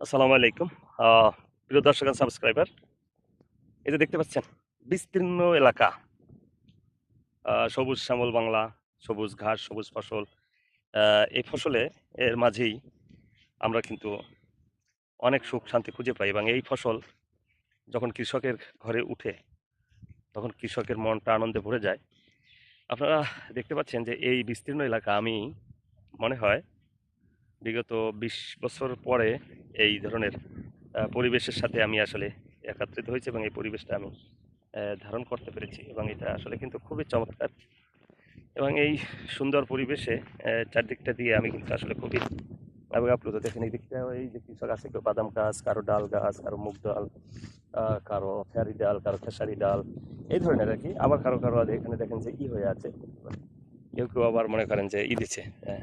আসসালামু আলাইকুম। প্রিয় দর্শক সাবস্ক্রাইবার এই যে দেখতে পাচ্ছেন, বিস্তীর্ণ এলাকা সবুজ শ্যামল বাংলা, সবুজ ঘাস, সবুজ ফসল এই ফসলে এর মাঝেই আমরা কিন্তু অনেক সুখ শান্তি খুঁজে পাই এবং এই ফসল যখন কৃষকের ঘরে উঠে, তখন কৃষকের মনটা আনন্দে ভরে যায়। আপনারা দেখতে পাচ্ছেন যে এই বিস্তীর্ণ এলাকা আমি, মনে হয় বিগত বিশ বছর পরে এই ধরনের পরিবেশের সাথে আমি আসলে একাত্রিত হয়েছি এবং এই পরিবেশটা আমি ধারণ করতে পেরেছি এবং এটা আসলে কিন্তু খুবই চমৎকার। এবং এই সুন্দর পরিবেশে চারদিকটা দিয়ে আমি কিন্তু আসলে খুবই এবং আপ্লুত। দেখেন এই দিকটা এই যে কৃষক আছে কেউ বাদাম গাছ কারও ডাল গাছ কারও মুগ ডাল কারও ফেয়ারি ডাল কারও খেসারি ডাল এই ধরনের আর কি। আবার কারও কারও এখানে দেখেন যে ই হয়ে আছে। কেউ কেউ আবার মনে করেন যে ই দিচ্ছে আহ,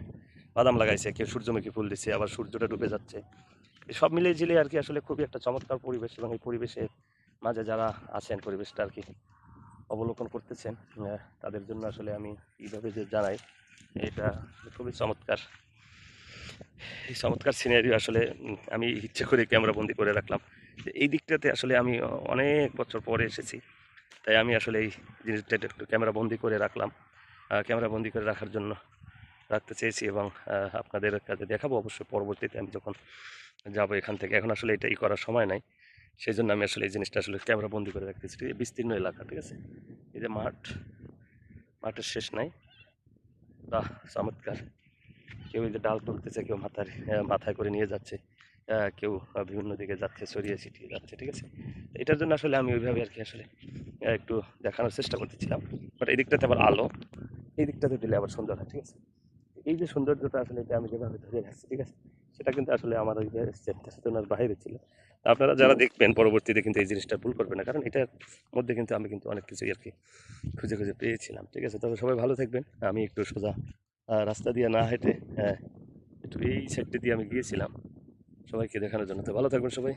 বাদাম লাগাইছে কেউ সূর্যমুখী ফুল দিচ্ছে আবার সূর্যটা ডুবে যাচ্ছে। এই সব মিলিয়ে ঝিলে আর কি আসলে খুবই একটা চমৎকার পরিবেশ এবং এই পরিবেশের মাঝে যারা আছেন পরিবেশটা আর কি অবলোকন করতেছেন তাদের জন্য আসলে আমি এইভাবে যে জানাই এটা খুবই চমৎকার। এই চমৎকার সিনারি আসলে আমি ইচ্ছে করে ক্যামেরা বন্দি করে রাখলাম। এই দিকটাতে আসলে আমি অনেক বছর পরে এসেছি তাই আমি আসলে এই জিনিসটা একটু ক্যামেরা বন্দি করে রাখলাম। ক্যামেরা বন্দি করে রাখার জন্য রাখতে চেয়েছি এবং আপনাদের কাছে দেখাবো। অবশ্যই পরবর্তীতে আমি যখন যাব এখান থেকে, এখন আসলে এটা ই করার সময় নাই। সেই জন্য আমি আসলে এই জিনিসটা আসলে ক্যামেরা বন্দি করে রাখতেছি। ঠিক বিস্তীর্ণ এলাকা, ঠিক আছে? এই যে মাঠ, মাঠের শেষ নাই। বাহ, চমৎকার। কেউ এই যে ডাল তুলতেছে, কেউ মাথার মাথায় করে নিয়ে যাচ্ছে। কেউ বিভিন্ন দিকে যাচ্ছে, ছড়িয়ে ছিটিয়ে যাচ্ছে, ঠিক আছে? এটার জন্য আসলে আমি ওইভাবে আর কি আসলে একটু দেখানোর চেষ্টা করতেছিলাম। বাট এই দিকটাতে আবার আলো এই দিকটাতে দিলে আবার সুন্দর হয়, ঠিক আছে? এই যে সৌন্দর্যটা আসলে এটা আমি যেভাবে ধরে রাখছি ঠিক আছে? সেটা কিন্তু আসলে আমার ওই চেতনার বাইরে ছিল। আপনারা যারা দেখবেন পরবর্তীতে কিন্তু এই জিনিসটা ভুল করবেন না কারণ এটার মধ্যে কিন্তু আমি কিন্তু অনেক কিছুই আর কি খুঁজে খুঁজে পেয়েছিলাম ঠিক আছে? তবে সবাই ভালো থাকবেন। আমি একটু সোজা রাস্তা দিয়ে না হেঁটে হ্যাঁ একটু এই সাইডটা দিয়ে আমি গিয়েছিলাম। সবাইকে দেখানোর জন্য। তো ভালো থাকবেন সবাই।